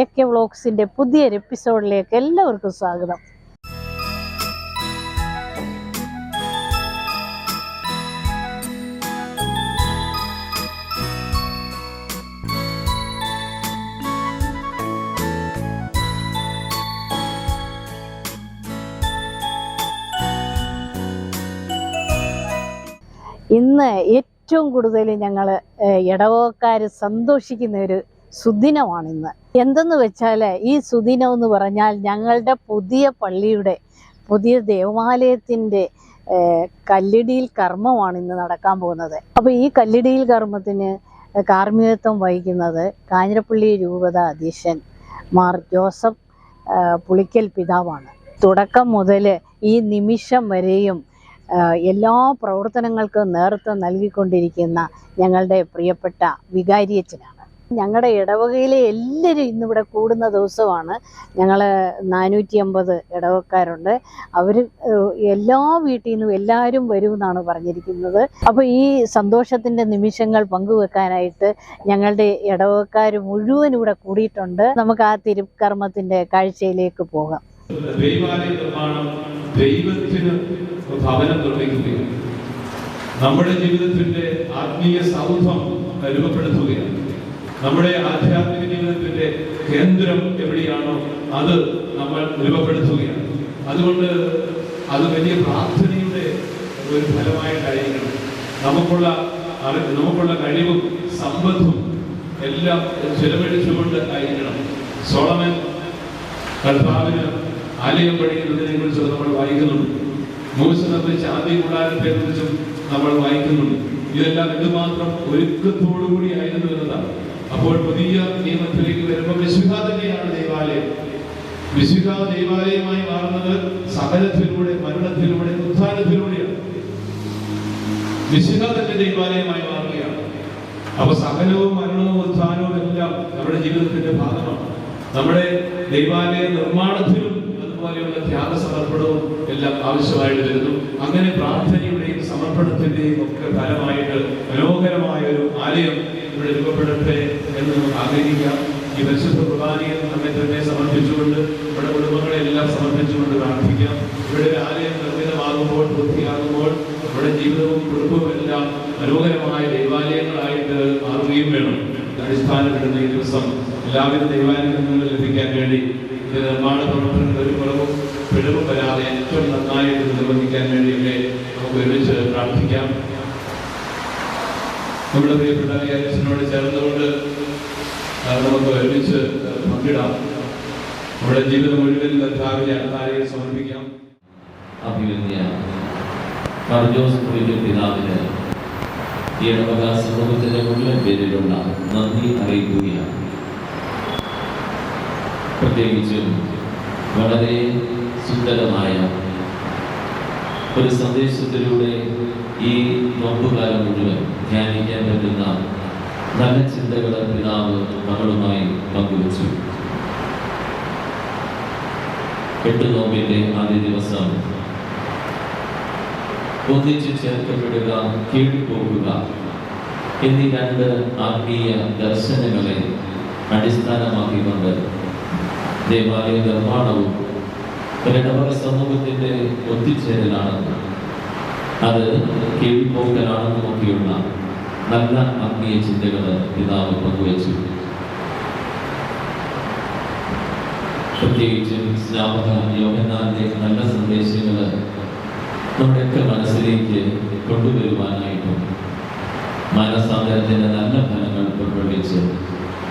A K വ്ളോഗ്സിന്റെ പുതിയൊരു എപ്പിസോഡിലേക്ക് എല്ലാവർക്കും സ്വാഗതം. ഇന്ന് ഏറ്റവും കൂടുതൽ ഞങ്ങൾ ഇടവക്കാർ സന്തോഷിക്കുന്ന ഒരു സുദിനമാണ് ഇന്ന് എന്തെന്ന് വെച്ചാൽ ഈ സുദിനം എന്ന് പറഞ്ഞാൽ ഞങ്ങളുടെ പുതിയ പള്ളിയുടെ പുതിയ ദേവാലയത്തിന്റെ കല്ലിടിയിൽ കർമ്മമാണ് ഇന്ന് നടക്കാൻ പോകുന്നത്. അപ്പോൾ ഈ കല്ലിടിയിൽ കർമ്മത്തിന് കാർമ്മികത്വം വഹിക്കുന്നത് കാഞ്ഞിരപ്പള്ളി രൂപത അധ്യക്ഷൻ മാർ ജോസഫ് പുളിക്കൽ പിതാവാണ്. തുടക്കം മുതൽ ഈ നിമിഷം വരെയും എല്ലാ പ്രവർത്തനങ്ങൾക്കും നേതൃത്വം നൽകിക്കൊണ്ടിരിക്കുന്ന ഞങ്ങളുടെ പ്രിയപ്പെട്ട വികാരിയച്ചനാണ് ഞങ്ങളുടെ ഇടവകയിലെ എല്ലാവരും ഇന്നിവിടെ കൂടുന്ന ദിവസമാണ്. ഞങ്ങൾ നാനൂറ്റി അമ്പത് ഇടവക്കാരുണ്ട് അവർ എല്ലാ വീട്ടിൽ നിന്നും എല്ലാവരും വരുമെന്നാണ് പറഞ്ഞിരിക്കുന്നത്. അപ്പോൾ ഈ സന്തോഷത്തിന്റെ നിമിഷങ്ങൾ പങ്കുവെക്കാനായിട്ട് ഞങ്ങളുടെ ഇടവക്കാർ മുഴുവൻ ഇവിടെ കൂടിയിട്ടുണ്ട്. നമുക്ക് ആ തിരുക്കർമ്മത്തിന്റെ കാഴ്ചയിലേക്ക് പോകാം. നമ്മുടെ ജീവിതത്തിന്റെ ആത്മീയ സൗധം രൂപപ്പെടുത്തുകയാണ്. നമ്മുടെ ആധ്യാത്മിക ജീവിതത്തിന്റെ കേന്ദ്രം എവിടെയാണോ അത് നമ്മൾ രൂപപ്പെടുത്തുകയാണ്. അതുകൊണ്ട് അത് വലിയ പ്രാർത്ഥനയുടെ ഒരു ഫലമായിട്ടായിരിക്കണം നമുക്കുള്ള നമുക്കുള്ള കഴിവും സമ്പത്തും എല്ലാം ചെലവഴിച്ചുകൊണ്ട് ആയിരിക്കണം സോളമൻ കർത്താവിന് ആലയം പണിയുന്നതിനെ കുറിച്ച് നമ്മൾ വായിക്കുന്നുണ്ട്. മൂസ നിർമ്മിച്ച ആദ്യ കൂടാരത്തെ കുറിച്ചും നമ്മൾ വായിക്കുന്നുണ്ട്. ഇതെല്ലാം എന്തുമാത്രം ഒരുക്കത്തോടുകൂടി ആയിരുന്നു എന്നതാണ്. അപ്പോൾ പുതിയ നിയമത്തിലേക്ക് വരുമ്പോൾ വിശുദ്ധ തന്നെയാണ് ദൈവാലയം. ദൈവാലയമായി മാറുന്നത് സകലത്തിലൂടെ മരണത്തിലൂടെ ഉത്ഥാനത്തിലൂടെയാണ്. വിശുദ്ധ തന്നെ ദൈവാലയമായി മാറുകയാണ്. അപ്പൊ സകലവും മരണവും ഉദ്ധാനവും എല്ലാം നമ്മുടെ ജീവിതത്തിന്റെ ഭാഗമാണ്. നമ്മുടെ ദൈവാലയ നിർമ്മാണത്തിലും അതുപോലെയുള്ള ത്യാഗസമർപ്പണവും എല്ലാം ആവശ്യമായിട്ട് വരുന്നു. അങ്ങനെ പ്രാർത്ഥനയുടെയും സമർപ്പണത്തിന്റെയും ഒക്കെ ഫലമായിട്ട് മനോഹരമായ ഒരു ആലയം ഇവിടെ രൂപപ്പെടട്ടെ എന്ന് ആഗ്രഹിക്കാം. ഈ പരിശുദ്ധ കുർബാനയിൽ നമ്മെ തന്നെ സമർപ്പിച്ചുകൊണ്ട് നമ്മുടെ കുടുംബങ്ങളെ എല്ലാം സമർപ്പിച്ചുകൊണ്ട് പ്രാർത്ഥിക്കാം. ഇവിടെ ആലയം നിർമ്മിതമാകുമ്പോൾ പൂർത്തിയാകുമ്പോൾ നമ്മുടെ ജീവിതവും കുടുംബവും എല്ലാം മനോഹരമായ ദൈവാലയങ്ങളായിട്ട് മാറുകയും വേണം. അടിസ്ഥാനപ്പെടുന്ന ഈ ദിവസം എല്ലാവിധ ദൈവാലയങ്ങളും ലഭിക്കാൻ വേണ്ടി. നിർമ്മാണ പ്രവർത്തനങ്ങൾ ഒരു കുറവും പിഴവും വരാതെ ഏറ്റവും നന്നായിട്ട് നിർവഹിക്കാൻ വേണ്ടിയൊക്കെ നമുക്ക് ഒരുമിച്ച് പ്രാർത്ഥിക്കാം. നമ്മുടെ പ്രിയപ്പെട്ട വികാരിച്ചനോട് ചേർന്നുകൊണ്ട് നമുക്ക് ഒരുമിച്ച് പങ്കിടാം. നമ്മുടെ ജീവിതം മുഴുവൻ കർത്താവിനെ അടുത്താരെയും സമർപ്പിക്കാം. അഭിവന്യ ഈ ഇടവക സമൂഹത്തിന്റെ മുഴുവൻ പേരിലുള്ള നന്ദി അറിയിക്കുകയാണ്. പ്രത്യേകിച്ചും വളരെ സുന്ദരമായ ഒരു സന്ദേശത്തിലൂടെ ഈ നോമ്പുകാലം മുഴുവൻ ധ്യാനിക്കാൻ പറ്റുന്ന നല്ല ചിന്തകൾ പിതാവ് നമ്മളുമായി പങ്കുവച്ചു. എട്ട് നോമ്പിന്റെ ആദ്യ ദിവസം ഒന്നിച്ചു ചേർക്കപ്പെടുക കീഴ്പോകുക എന്നീ രണ്ട് ആത്മീയ ദർശനങ്ങളെ അടിസ്ഥാനമാക്കിക്കൊണ്ട് ദേവാലയ നിർമ്മാണവും ഒരിടവക സമൂഹത്തിന്റെ ഒത്തിച്ചേരലാണെന്ന് അത് കീഴ്പോക്കലാണെന്നും ഒക്കെയുള്ള നല്ല ആത്മീയ ചിന്തകൾ പിതാവ് പങ്കുവച്ചു. പ്രത്യേകിച്ചും സ്നാപക യോഹനാന്റെ നല്ല സന്ദേശങ്ങൾ നമ്മുടെയൊക്കെ മനസ്സിലേക്ക് കൊണ്ടുവരുവാനായിട്ടും മാനസാന്തരത്തിന്റെ നല്ല ഫലങ്ങൾ പുറപ്പെടുവിച്ച്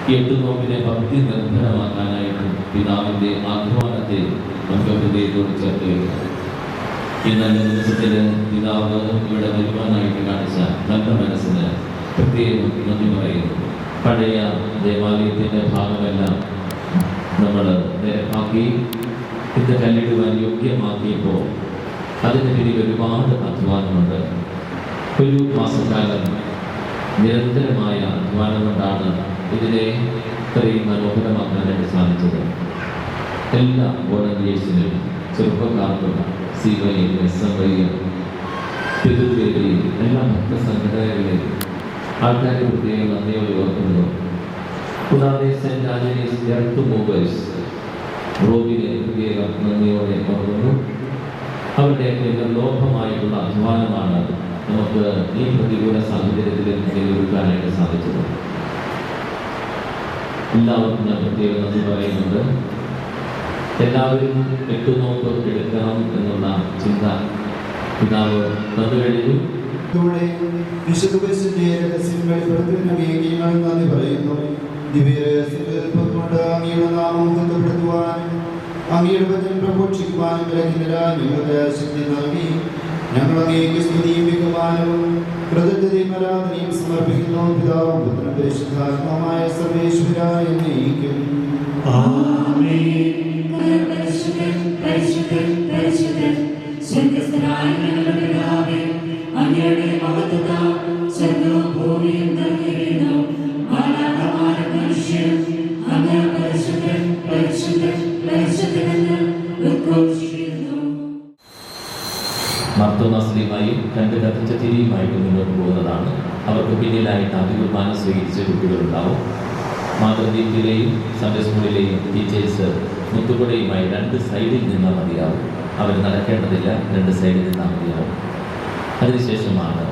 എട്ട് നോമ്പിനെ ഭക്തി നിർഭരമാക്കാനായിട്ടും പിതാവിന്റെ ആഹ്വാനത്തെ നമുക്ക് ഹൃദയത്തോട് ചേർത്ത് വയ്ക്കാം ഈ ദിവസത്തിൽ പിതാവ് ഇവിടെ വരുവാനായിട്ട് കാണിച്ച നല്ല മനസ്സിന് പ്രത്യേകം നന്ദി പറയുന്നു. പഴയ ദേവാലയത്തിന്റെ ഭാഗമെല്ലാം നമ്മൾ ആക്കി ഇത് കല്ലിടുവാൻ യോഗ്യമാക്കിയപ്പോൾ അതിന് പിന്നിൽ ഒരുപാട് അധ്വാനമുണ്ട്. ഒരു മാസക്കാലം നിരന്തരമായ അധ്വാനം കൊണ്ടാണ് ഇതിനെ ഇത്രയും മനോഹരമാക്കാനായിട്ട് സാധിച്ചത്. എല്ലാ വോളണ്ടിയേഴ്സിനും ചെറുപ്പക്കാർക്കും C Y S M Y പിതൃവേദിയും എല്ലാ ഭക്തസംഘടനകളെയും ആൾക്കാരെ പ്രത്യേകം നന്ദിയോടെ ഓർക്കുന്നു കൂടാതെ സെന്റ് ആന്റണീസ് എർത്ത് മൂവേഴ്സ് റോബിനെ പ്രത്യേകം നന്ദിയോടെ ഓർക്കുന്നു. അവരുടെ ലോഭമായിട്ടുള്ള അധ്വാനമാണ് നമുക്ക് ഈ പ്രതികൂല സാഹചര്യത്തിൽ നിലനിൽക്കാനായിട്ട് സാധിച്ചത് എല്ലാവർക്കും ഞാൻ പ്രത്യേകം നന്ദി പറയുന്നുണ്ട്. എല്ലാവരും എട്ടുനോക്ക് എടുക്കണം എന്നുള്ള ചിന്ത പിതാവ് തന്നു കഴിഞ്ഞു. ഇതോടെ വിശുദ്ധ രഹസ്യം നന്ദി പറയുന്നു. ദിവ്യരഹസ്യത്തിൽ കൊണ്ട് അങ്ങയുടെ നാമം ബന്ധപ്പെടുത്തുവാനും അങ്ങയുടെ വചനം പ്രഘോഷിക്കുവാനും നൽകി ഞങ്ങൾ അങ്ങേക്ക് സ്തുതിയും ബഹുമാനവും കൃതജ്ഞതയും ആരാധനയും സമർപ്പിക്കുന്നു പിതാവും പുത്രനും പരിശുദ്ധാത്മാവുമായ സർവേശ്വര എന്നേക്കും. സ്വീകരിച്ച കുട്ടികളുണ്ടാവും. മാതൃദീപിലെയും സൺഡേ സ്കൂളിലെയും ടീച്ചേഴ്സ് മുത്തുകുടയുമായി രണ്ട് സൈഡിൽ നിന്നാൽ മതിയാവും. അവർ നടക്കേണ്ടതില്ല രണ്ട് സൈഡിൽ നിന്നാൽ മതിയാവും. അതിനുശേഷമാണ്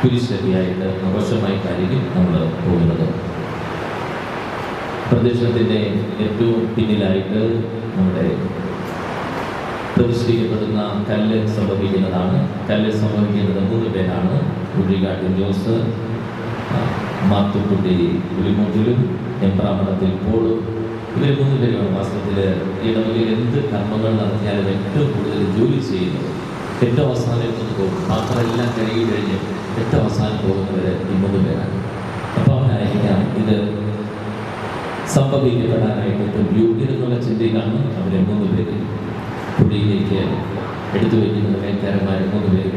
കുരിശടിയായിട്ട് ആഘോഷമായിട്ടായിരിക്കും നമ്മൾ പോകുന്നത്. പ്രദക്ഷിണത്തിന്റെ ഏറ്റവും പിന്നിലായിട്ട് നമ്മുടെ പ്രതിഷ്ഠിക്കപ്പെടുന്ന കല്ല് സംഭവിക്കുന്നതാണ്. കല്ല് സംഭവിക്കുന്നത് മൂന്ന് പേരാണ്. ഉള്ളിക്കാട്ടിൽ ജോസ് മാത്തുക്കുട്ടി പുലിമുട്ടിലും എംപ്രാമണത്തിൽ പോളും ഇവർ മൂന്ന് പേരുമാണ് വാസ്തവത്തിൽ ഇടവകയിൽ എന്ത് കർമ്മങ്ങൾ നടത്തിയാലും ഏറ്റവും കൂടുതൽ ജോലി ചെയ്യുന്നത്. ഏറ്റവും അവസാനം എത്തുന്നു പോകും. പാത്രമെല്ലാം കഴുകി കഴിഞ്ഞ് ഏറ്റവും അവസാനം പോകുന്നവരെ ഈ മൂന്ന് പേരാണ്. അപ്പോൾ അവനായിരിക്കാം ഇത് സംഭവിക്കപ്പെടാനായിട്ട് ഏറ്റവും യോഗ്യരെന്നുള്ള ചിന്തയിലാണ് അവരെ മൂന്ന് കുടിയിലേക്ക് എടുത്തു വയ്ക്കുന്നത് കൈക്കാരന്മാർ മൂന്ന് പേര്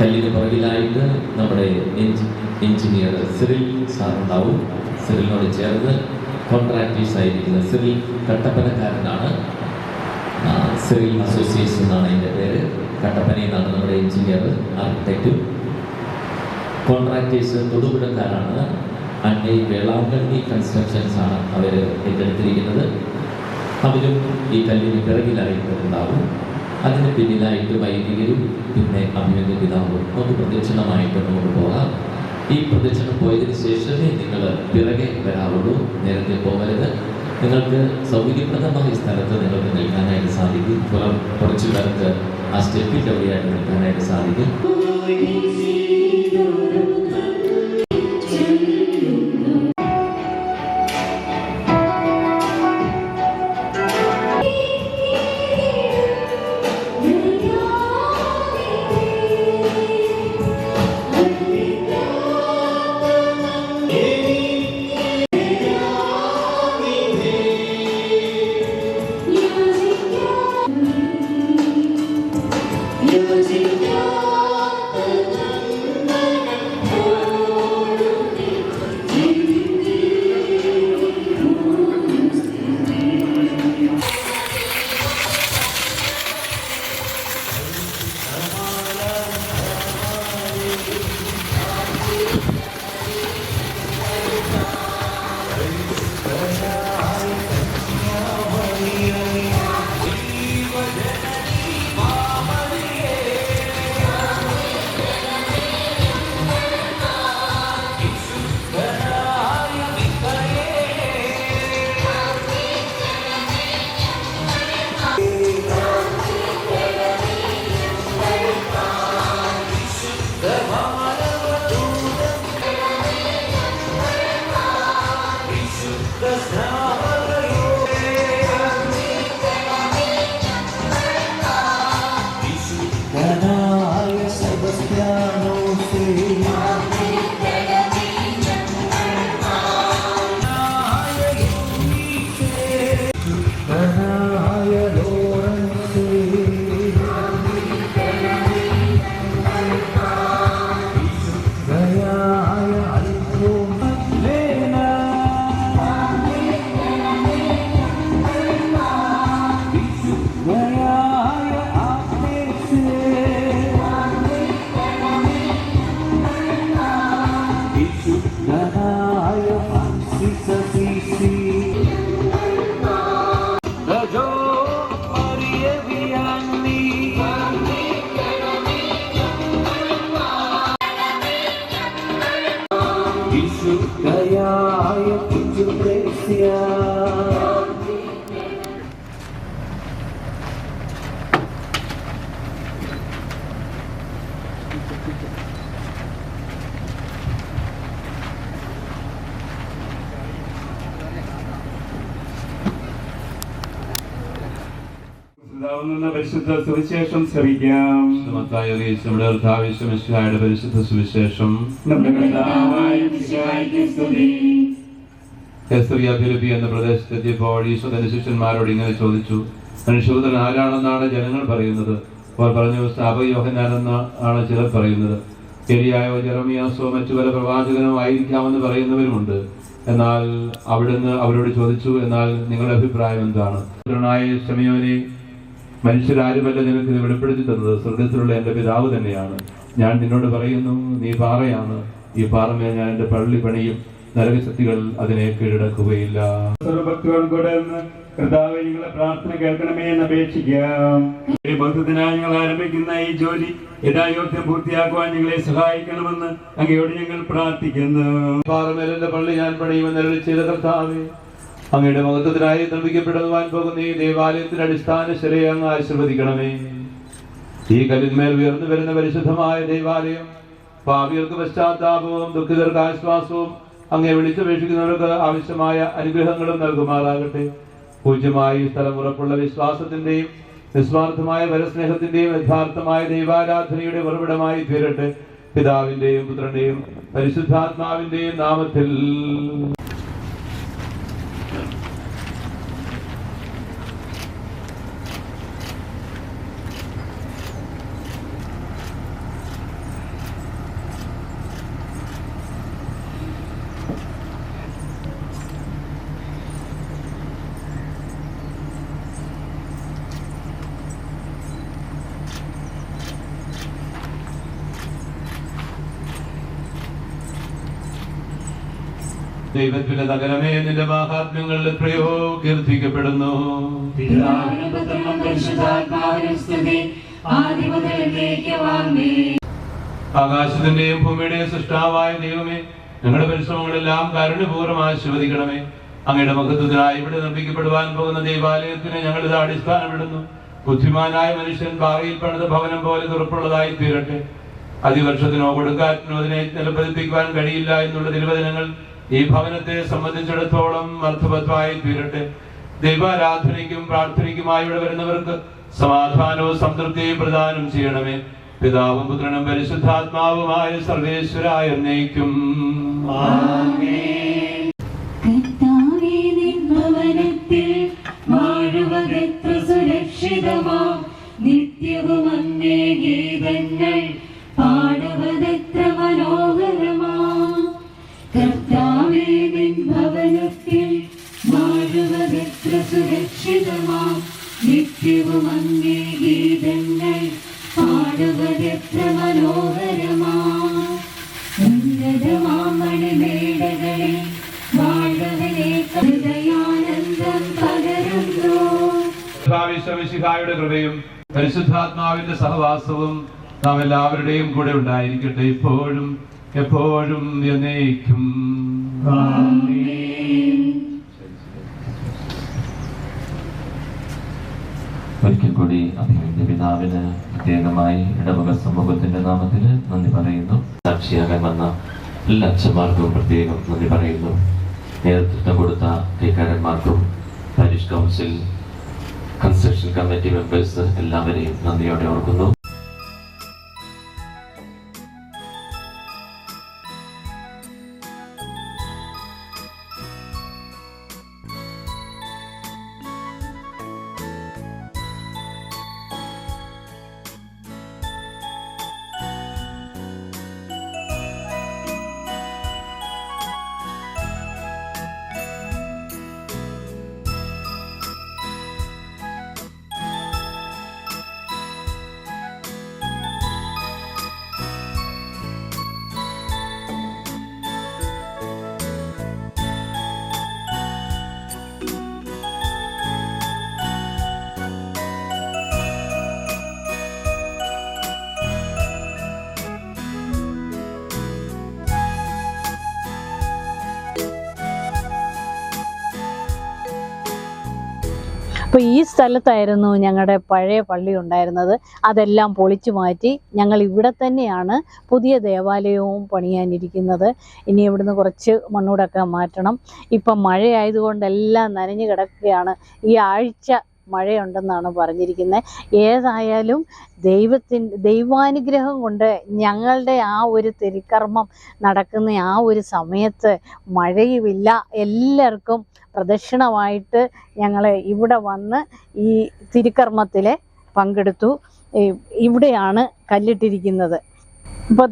കല്ലിന് പുറകിലായിട്ട് നമ്മുടെ എഞ്ചിനീയർ സിറിൽ സാർ ഉണ്ടാവും സിറിലിനോട് ചേർന്ന് കോൺട്രാക്ടേഴ്സ് ആയിരിക്കുന്ന സിറിൽ കട്ടപ്പനക്കാരനാണ് സിറിൽ അസോസിയേഷൻ എന്നാണ് അതിന്റെ പേര്. കട്ടപ്പനയിൽ നമ്മുടെ എഞ്ചിനീയർ ആർക്കിടെക്റ്റും കോൺട്രാക്ടേഴ്സ് തൊടുപുഴക്കാരാണ്. അന്റെ വേളാങ്കണ്ണി കൺസ്ട്രക്ഷൻസ് ആണ് അവർ ഏറ്റെടുത്തിരിക്കുന്നത്. അവരും ഈ കല്ലിന് പിറകിലായിട്ട് ഉണ്ടാവും. അതിന് പിന്നിലായിട്ട് വൈദികരും പിന്നെ അഭിനന്ദ പിതാവും ഒന്ന് പ്രദക്ഷിണമായിട്ട് നമുക്ക് പോകാം. ഈ പ്രദക്ഷിണം പോയതിന് ശേഷമേ നിങ്ങൾ പിറകെ വരാറുള്ളൂ. നേരത്തെ പോകരുത്. നിങ്ങൾക്ക് സൗകര്യപ്രദമായ സ്ഥലത്ത് നിങ്ങൾക്ക് നിൽക്കാനായിട്ട് സാധിക്കും. കുറച്ച് പേർക്ക് ആ സ്റ്റെപ്പിന്റെ വഴിയായിട്ട് നിൽക്കാനായിട്ട് സാധിക്കും. പിതാവുന്ന പരിശുദ്ധ സുവിശേഷം നമ്മുടെ പരിശുദ്ധ സുവിശേഷം. ഫിലിപ്പി എന്ന പ്രദേശത്തെത്തിയപ്പോൾ ഈശോ തന്റെ ശിഷ്യന്മാരോട് ഇങ്ങനെ ചോദിച്ചു മനുഷ്യപുത്രൻ ആരാണെന്നാണ് ജനങ്ങൾ പറയുന്നത്? അവർ പറഞ്ഞു സ്ഥാപക യോഹനാനെന്ന് ആണ് ചിലർ പറയുന്നത്. ശരിയായോ ജെറമിയാസോ മറ്റു പല പ്രവാചകനോ ആയിരിക്കാമെന്ന് പറയുന്നവരുമുണ്ട്. എന്നാൽ അവിടുന്ന് അവരോട് ചോദിച്ചു എന്നാൽ നിങ്ങളുടെ അഭിപ്രായം എന്താണ്? ശമയോനെ മനുഷ്യരാരുമല്ല നിനക്ക് ഇത് വെളിപ്പെടുത്തി തന്നത്. സ്വർഗത്തിലുള്ള എന്റെ പിതാവ് തന്നെയാണ്. ഞാൻ നിന്നോട് പറയുന്നു നീ പാറയാണ്. ഈ പാറമേ ഞാൻ എന്റെ പള്ളി പണിയും നരകശക്തികൾ അതിനെ കീഴടക്കുകയില്ല. സർവഭക്തോടും കൂടെ കർത്താവ് നിങ്ങളെ പ്രാർത്ഥന കേൾക്കണമേ എന്ന് അപേക്ഷിക്കാം. ബന്ധത്തിനായി ഞങ്ങൾ ആരംഭിക്കുന്ന ഈ ജോലി യഥായോഗ്യം പൂർത്തിയാക്കുവാൻ ഞങ്ങളെ സഹായിക്കണമെന്ന് അങ്ങയോട് ഞങ്ങൾ പ്രാർത്ഥിക്കുന്നു. പാറമേലിന്റെ പള്ളി ഞാൻ പണിയുമെന്ന് ചെയ്ത കർത്താവേ അങ്ങയുടെ മഹത്വത്തിനായി നിർമ്മിക്കപ്പെടുവാൻ പോകുന്ന ഈ ദേവാലയത്തിന്റെ അടിസ്ഥാന ശിലയെ അങ്ങ് ആശീർവദിക്കണമേ. ഈ കല്ലിന്മേൽ ഉയർന്നു വരുന്ന പരിശുദ്ധമായ ദേവാലയം പാപികൾക്ക് പശ്ചാത്താപവും ദുഃഖിതർക്ക് ആശ്വാസവും അങ്ങേ വിളിച്ചപേക്ഷിക്കുന്നവർക്ക് ആവശ്യമായ അനുഗ്രഹങ്ങളും നൽകുമാറാകട്ടെ. പൂജ്യമായി സ്ഥലം ഉറപ്പുള്ള വിശ്വാസത്തിന്റെയും നിസ്വാർത്ഥമായ പരസ്നേഹത്തിന്റെയും യഥാർത്ഥമായ ദൈവാരാധനയുടെ ഉറവിടമായി തീരട്ടെ. പിതാവിന്റെയും പുത്രന്റെയും പരിശുദ്ധാത്മാവിന്റെയും നാമത്തിൽ. ദൈവത്തിന്റെ നഗരമേ നിന്റെ മഹാത്മ്യങ്ങളിൽ എത്രയോ കീർത്തിക്കപ്പെടുന്നു. ആകാശത്തിന്റെയും ഭൂമിയുടെയും സൃഷ്ടാവായ ദൈവമേ ഞങ്ങളുടെ പരിശ്രമങ്ങളെല്ലാം കരുണപൂർവം ആശീർവദിക്കണമേ. അങ്ങയുടെ മഹത്വത്തിനായി ഇവിടെ നിർമ്മിക്കപ്പെടുവാൻ പോകുന്ന ദൈവാലയത്തിന് ഞങ്ങൾ ഇത് അടിസ്ഥാനമിടുന്നു. ബുദ്ധിമാനായ മനുഷ്യൻ ഭാവിയിൽ പണിത ഭവനം പോലെ തുറപ്പുള്ളതായി തീരട്ടെ. അതിവർഷത്തിനോ കൊടുക്കാറ്റിനോ അതിനെ നിലപ്പതിപ്പിക്കുവാൻ കഴിയില്ല എന്നുള്ള തിരുവചനങ്ങൾ ഈ ഭവനത്തെ സംബന്ധിച്ചിടത്തോളം അർത്ഥവത്വമായി തീരട്ടെ. ദൈവാരാധനയ്ക്കും പ്രാർത്ഥനയ്ക്കുമായി ഇവിടെ വരുന്നവർക്ക് സമാധാനവും സംതൃപ്തിയും പ്രദാനം ചെയ്യണമേ. പിതാവും പുത്രനും പരിശുദ്ധാത്മാവുമായ സർവേശ്വരായ എന്നേക്കും. സുരക്ഷിതമാ. നിത്യവും അങ്ങേ ഗീതങ്ങൾ പാടുവതെത്ര പരിശുദ്ധാത്മാവിന്റെ സഹവാസവും നാം എല്ലാവരുടെയും കൂടെ ഉണ്ടായിരിക്കട്ടെ. ഇപ്പോഴും എപ്പോഴും എന്നേക്കും. ഒരിക്കൽ കൂടി അഭിമന്യ പിതാവിന് പ്രത്യേകമായി ഇടവക സമൂഹത്തിന്റെ നാമത്തിൽ നന്ദി പറയുന്നു. സാക്ഷിയാകാൻ വന്ന എല്ലാ അച്ഛന്മാർക്കും പ്രത്യേകം നന്ദി പറയുന്നു. നേതൃത്വം കൊടുത്ത കൈക്കാരന്മാർക്കും parish council construction committee members എല്ലാവരെയും നന്ദിയോടെ ഓർക്കുന്നു. അപ്പോൾ ഈ സ്ഥലത്തായിരുന്നു ഞങ്ങളുടെ പഴയ പള്ളി ഉണ്ടായിരുന്നത്. അതെല്ലാം പൊളിച്ചു മാറ്റി ഞങ്ങൾ ഇവിടെ തന്നെയാണ് പുതിയ ദേവാലയവും പണിയാനിരിക്കുന്നത്. ഇനി ഇവിടുന്ന് കുറച്ച് മണ്ണൂടൊക്കെ മാറ്റണം. ഇപ്പം മഴയായതുകൊണ്ട് എല്ലാം നനഞ്ഞു കിടക്കുകയാണ്. ഈ ആഴ്ച മഴയുണ്ടെന്നാണ് പറഞ്ഞിരിക്കുന്നത് ഏതായാലും ദൈവത്തിൻ ദൈവാനുഗ്രഹം കൊണ്ട് ഞങ്ങളുടെ ആ ഒരു തിരുക്കർമ്മം നടക്കുന്ന ആ ഒരു സമയത്ത് മഴയുമില്ല. എല്ലാവർക്കും പ്രദക്ഷിണമായിട്ട് ഞങ്ങൾ ഇവിടെ വന്ന് ഈ തിരുക്കർമ്മത്തിൽ പങ്കെടുത്തു. ഇവിടെയാണ് കല്ലിട്ടിരിക്കുന്നത്. ഇപ്പം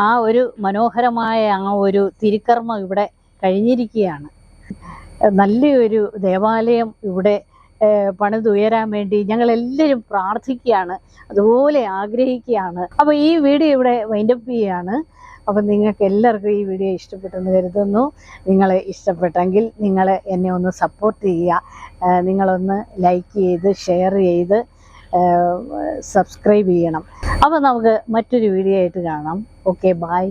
ആ ഒരു മനോഹരമായ ആ ഒരു തിരുക്കർമ്മം ഇവിടെ കഴിഞ്ഞിരിക്കുകയാണ്. നല്ലൊരു ദേവാലയം ഇവിടെ പണിതുയരാൻ വേണ്ടി ഞങ്ങൾ എല്ലാവരും പ്രാർത്ഥിക്കുകയാണ്. അതുപോലെ ആഗ്രഹിക്കുകയാണ്. അപ്പോൾ ഈ വീഡിയോ ഇവിടെ വൈൻഡപ്പ് ചെയ്യുകയാണ്. അപ്പം നിങ്ങൾക്ക് എല്ലാവർക്കും ഈ വീഡിയോ ഇഷ്ടപ്പെട്ടെന്ന് കരുതുന്നു. നിങ്ങൾ ഇഷ്ടപ്പെട്ടെങ്കിൽ നിങ്ങൾ എന്നെ ഒന്ന് സപ്പോർട്ട് ചെയ്യുക. നിങ്ങളൊന്ന് ലൈക്ക് ചെയ്ത് ഷെയർ ചെയ്ത് സബ്സ്ക്രൈബ് ചെയ്യണം. അപ്പോൾ നമുക്ക് മറ്റൊരു വീഡിയോ ആയിട്ട് കാണാം. Okay bye